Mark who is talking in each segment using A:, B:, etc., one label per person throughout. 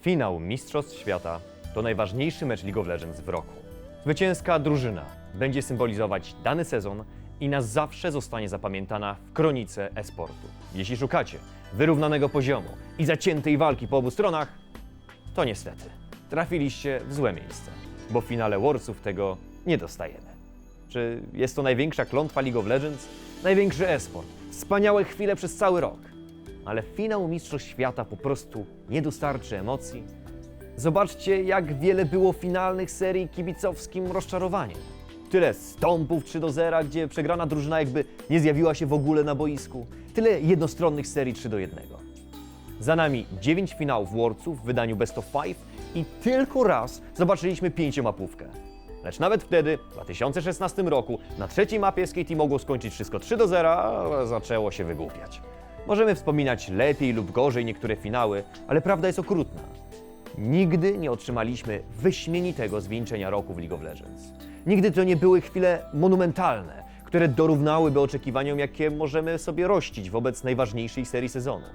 A: Finał Mistrzostw Świata to najważniejszy mecz League of Legends w roku. Zwycięska drużyna będzie symbolizować dany sezon i na zawsze zostanie zapamiętana w kronice e-sportu. Jeśli szukacie wyrównanego poziomu i zaciętej walki po obu stronach, to niestety trafiliście w złe miejsce, bo w finale Worldsów tego nie dostajemy. Czy jest to największa klątwa League of Legends? Największy e-sport. Wspaniałe chwile przez cały rok. Ale finał Mistrzostw Świata po prostu nie dostarczy emocji. Zobaczcie, jak wiele było finalnych serii kibicowskim rozczarowaniem. Tyle stąpów 3 do 0, gdzie przegrana drużyna jakby nie zjawiła się w ogóle na boisku. Tyle jednostronnych serii 3 do 1. Za nami 9 finałów Worldsów w wydaniu Best of Five i tylko raz zobaczyliśmy pięciomapówkę. Lecz nawet wtedy, w 2016 roku, na trzeciej mapie SKT mogło skończyć wszystko 3 do 0, a zaczęło się wygłupiać. Możemy wspominać lepiej lub gorzej niektóre finały, ale prawda jest okrutna. Nigdy nie otrzymaliśmy wyśmienitego zwieńczenia roku w League of Legends. Nigdy to nie były chwile monumentalne, które dorównałyby oczekiwaniom, jakie możemy sobie rościć wobec najważniejszej serii sezonu.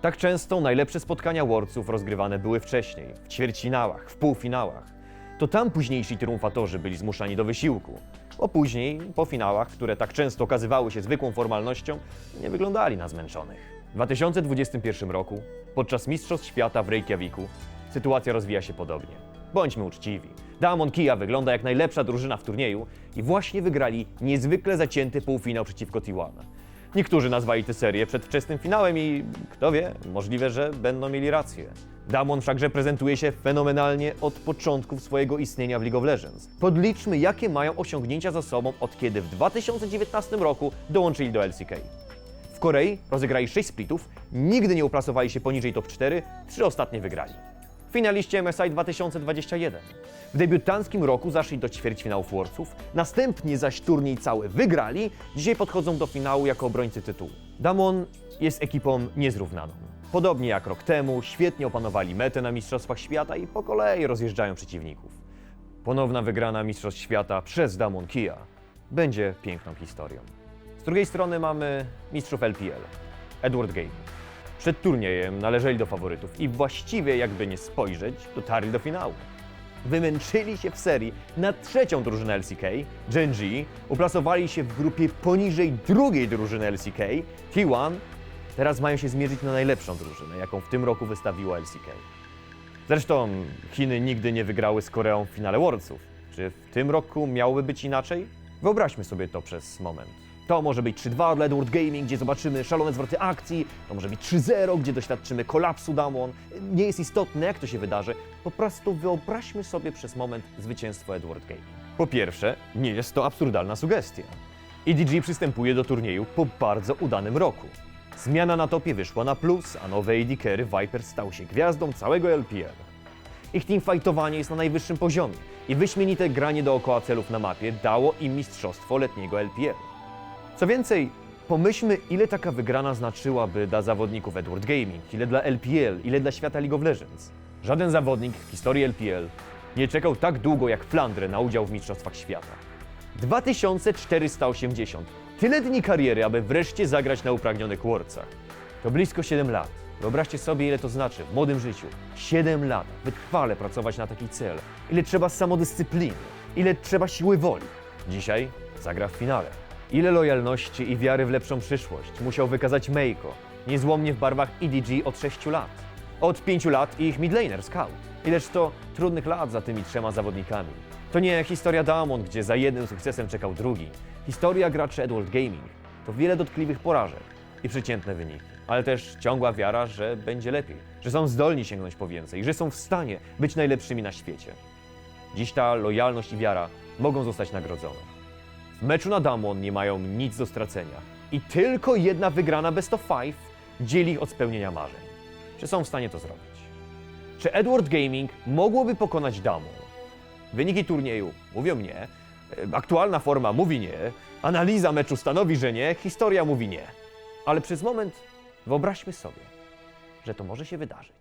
A: Tak często najlepsze spotkania Worldsów rozgrywane były wcześniej, w ćwierćfinałach, w półfinałach. To tam późniejsi triumfatorzy byli zmuszani do wysiłku, bo później, po finałach, które tak często okazywały się zwykłą formalnością, nie wyglądali na zmęczonych. W 2021 roku, podczas Mistrzostw Świata w Reykjaviku, sytuacja rozwija się podobnie. Bądźmy uczciwi. Damon Kia wygląda jak najlepsza drużyna w turnieju i właśnie wygrali niezwykle zacięty półfinał przeciwko T1. Niektórzy nazwali tę serię przedwczesnym finałem i kto wie, możliwe, że będą mieli rację. Damon wszakże prezentuje się fenomenalnie od początków swojego istnienia w League of Legends. Podliczmy, jakie mają osiągnięcia za sobą od kiedy w 2019 roku dołączyli do LCK. W Korei rozegrali 6 splitów, nigdy nie uplasowali się poniżej top 4, trzy ostatnie wygrali. Finaliści MSI 2021. W debiutanckim roku zaszli do ćwierćfinałów Worldsów, następnie zaś turniej cały wygrali, dzisiaj podchodzą do finału jako obrońcy tytułu. Damon jest ekipą niezrównaną. Podobnie jak rok temu, świetnie opanowali metę na Mistrzostwach Świata i po kolei rozjeżdżają przeciwników. Ponowna wygrana Mistrzostw Świata przez Damon Kia będzie piękną historią. Z drugiej strony mamy mistrzów LPL, Edward Gaming. Przed turniejem należeli do faworytów i właściwie, jakby nie spojrzeć, dotarli do finału. Wymęczyli się w serii na trzecią drużynę LCK, Gen G, uplasowali się w grupie poniżej drugiej drużyny LCK, T1. Teraz mają się zmierzyć na najlepszą drużynę, jaką w tym roku wystawiło LCK. Zresztą Chiny nigdy nie wygrały z Koreą w finale Worldsów. Czy w tym roku miałoby być inaczej? Wyobraźmy sobie to przez moment. To może być 3-2 dla Edward Gaming, gdzie zobaczymy szalone zwroty akcji. To może być 3-0, gdzie doświadczymy kolapsu Damon. Nie jest istotne, jak to się wydarzy. Po prostu wyobraźmy sobie przez moment zwycięstwo Edward Gaming. Po pierwsze, nie jest to absurdalna sugestia. EDG przystępuje do turnieju po bardzo udanym roku. Zmiana na topie wyszła na plus, a nowy AD Carry Viper stał się gwiazdą całego LPL. Ich teamfightowanie jest na najwyższym poziomie i wyśmienite granie dookoła celów na mapie dało im mistrzostwo letniego LPL. Co więcej, pomyślmy, ile taka wygrana znaczyłaby dla zawodników Edward Gaming, ile dla LPL, ile dla świata League of Legends. Żaden zawodnik w historii LPL nie czekał tak długo jak Flandre na udział w Mistrzostwach Świata. 2480. Tyle dni kariery, aby wreszcie zagrać na upragnionych Worldsach. To blisko 7 lat. Wyobraźcie sobie, ile to znaczy w młodym życiu. 7 lat. Wytrwale pracować na taki cel. Ile trzeba samodyscypliny. Ile trzeba siły woli. Dzisiaj zagra w finale. Ile lojalności i wiary w lepszą przyszłość musiał wykazać Meiko, niezłomnie w barwach EDG od 6 lat. Od 5 lat ich midlaner Scout. Ileż to trudnych lat za tymi trzema zawodnikami. To nie historia Diamond, gdzie za jednym sukcesem czekał drugi. Historia graczy Edward Gaming to wiele dotkliwych porażek i przeciętne wyniki, ale też ciągła wiara, że będzie lepiej, że są zdolni sięgnąć po więcej, że są w stanie być najlepszymi na świecie. Dziś ta lojalność i wiara mogą zostać nagrodzone. W meczu na Damwon nie mają nic do stracenia i tylko jedna wygrana best of five dzieli ich od spełnienia marzeń. Czy są w stanie to zrobić? Czy Edward Gaming mogłoby pokonać Damwon? Wyniki turnieju mówią nie, e, aktualna forma mówi nie, analiza meczu stanowi, że nie, historia mówi nie. Ale przez moment wyobraźmy sobie, że to może się wydarzyć.